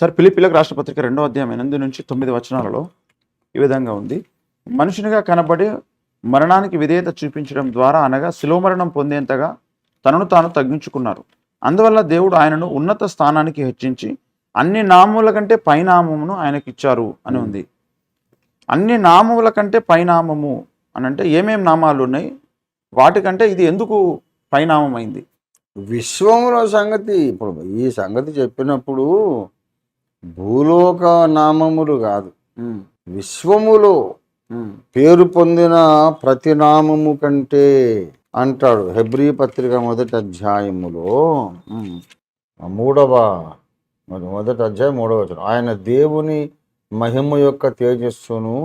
Sir పిలిపిలకు రాష్ట్రపత్రిక రెండో అధ్యాయం ఎనిమిది నుంచి తొమ్మిది వచనాలలో ఈ విధంగా ఉంది. మనుషునిగా కనబడి మరణానికి విధేయత చూపించడం ద్వారా అనగా శిలోమరణం పొందేంతగా తనను తాను తగ్గించుకున్నారు. అందువల్ల దేవుడు ఆయనను ఉన్నత స్థానానికి హెచ్చించి అన్ని నామముల కంటే పైనామమును ఆయనకి ఇచ్చారు అని ఉంది. అన్ని నామముల కంటే పైనామము అని అంటే ఏమేం నామాలు ఉన్నాయి? వాటికంటే ఇది ఎందుకు పైనామం అయింది విశ్వంలో సంగతి ఇప్పుడు ఈ సంగతి చెప్పినప్పుడు భూలోక నామములు కాదు విశ్వములో పేరు పొందిన ప్రతి నామము కంటే అంటాడు హెబ్రీ పత్రిక మొదటి అధ్యాయములో. మూడవ మరి మొదటి అధ్యాయం మూడవ వచనం. ఆయన దేవుని మహిమ యొక్క తేజస్సును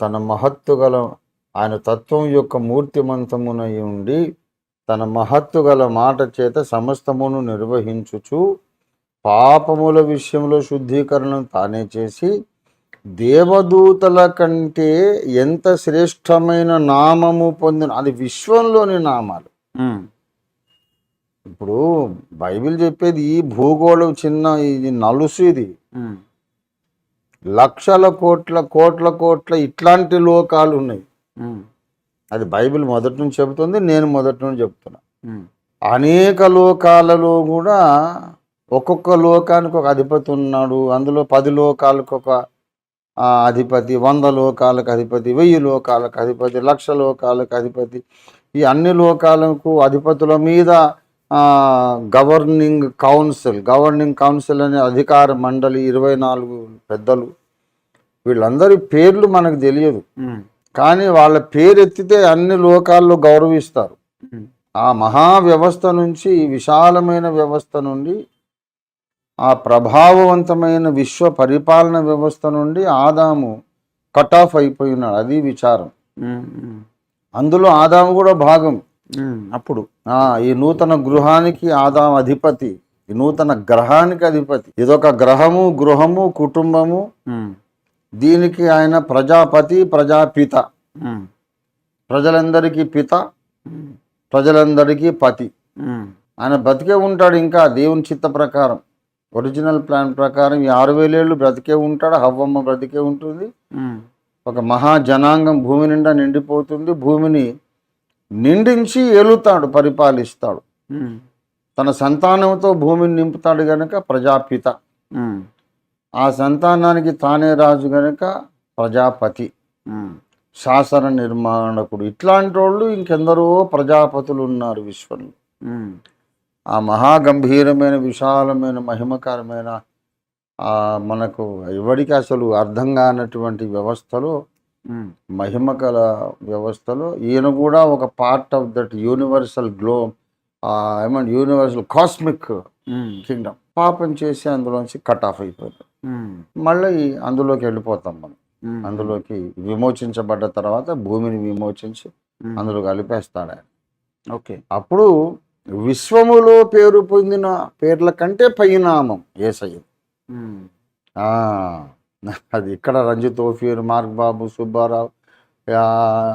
తన మహత్తు గల ఆయన తత్వం యొక్క మూర్తిమంతమునై ఉండి తన మహత్తు గల మాట చేత సమస్తమును నిర్వహించుచు పాపముల విషయంలో శుద్ధీకరణను తానే చేసి దేవదూతల కంటే ఎంత శ్రేష్టమైన నామము పొందిన అది విశ్వంలోని నామాలు. ఇప్పుడు బైబిల్ చెప్పేది ఈ భూగోళం చిన్న ఇది నలుసు ఇది. లక్షల కోట్ల కోట్ల కోట్ల ఇట్లాంటి లోకాలు ఉన్నాయి. అది బైబిల్ మొదటి నుంచి చెబుతుంది నేను మొదటి నుంచి చెప్తున్నా. అనేక లోకాలలో కూడా ఒక్కొక్క లోకానికి ఒక అధిపతి ఉన్నాడు. అందులో పది లోకాలకు ఒక అధిపతి వంద లోకాలకు అధిపతి వెయ్యి లోకాలకు అధిపతి లక్ష లోకాలకు అధిపతి. ఈ అన్ని లోకాలకు అధిపతుల మీద గవర్నింగ్ కౌన్సిల్ గవర్నింగ్ కౌన్సిల్ అనే అధికార మండలి ఇరవై నాలుగు పెద్దలు. వీళ్ళందరి పేర్లు మనకు తెలియదు. కానీ వాళ్ళ పేరు ఎత్తితే అన్ని లోకాల్లో గౌరవిస్తారు. ఆ మహా వ్యవస్థ నుంచి విశాలమైన వ్యవస్థ నుండి ఆ ప్రభావవంతమైన విశ్వ పరిపాలన వ్యవస్థ నుండి ఆదాము కట్ ఆఫ్ అయిపోయినాడు అది విచారం. అందులో ఆదాము కూడా భాగం. అప్పుడు. ఆ ఈ నూతన గృహానికి ఆదాం అధిపతి. ఈ నూతన గ్రహానికి అధిపతి. ఇదొక గ్రహము గృహము కుటుంబము. దీనికి ఆయన ప్రజాపతి ప్రజాపిత. ప్రజలందరికీ పిత ప్రజలందరికీ పతి. ఆయన బతికే ఉంటాడు ఇంకా దేవుని చిత్త ప్రకారం. ఒరిజినల్ ప్లాన్ ప్రకారం ఈ ఆరు వేలేళ్ళు బ్రతికే ఉంటాడు? హవ్వమ్మ బ్రతికే ఉంటుంది. ఒక మహా జనాంగం భూమి నిండా నిండిపోతుంది. భూమిని నిండించి ఏలుతాడు పరిపాలిస్తాడు. తన సంతానంతో భూమిని నింపుతాడు గనక ప్రజాపిత. ఆ సంతానానికి తానే రాజు గనక ప్రజాపతి. శాసన నిర్మాణకుడు. ఇట్లాంటి వాళ్ళు ఇంకెందరో ప్రజాపతులు ఉన్నారు విశ్వంలో. ఆ మహాగంభీరమైన విశాలమైన మహిమకరమైన మనకు ఎవరికి అసలు అర్థం కానటువంటి వ్యవస్థలో మహిమకల వ్యవస్థలో ఈయన కూడా ఒక part of that universal glow ఏమంటే యూనివర్సల్ కాస్మిక్ కింగ్డమ్ పాపం చేసి అందులోంచి కట్ ఆఫ్ అయిపోతాం మళ్ళీ అందులోకి వెళ్ళిపోతాం మనం. అందులోకి విమోచించబడ్డ తర్వాత భూమిని విమోచించి అందులో కలిపేస్తాడు ఆయన. ఓకే. అప్పుడు విశ్వములో పేరు పొందిన పేర్ల కంటే పైనామం ఏసయ్య. అది ఇక్కడ రంజిత్ ఓఫీర్ మార్క్ బాబు సుబ్బారావు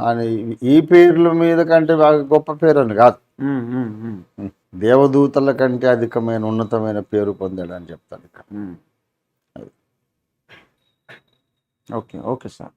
అని ఈ పేర్ల మీద కంటే బాగా గొప్ప పేరు అని కాదు. దేవదూతల కంటే అధికమైన ఉన్నతమైన పేరు పొందాడు అని చెప్తాడు ఇక్కడ. Okay okay sir.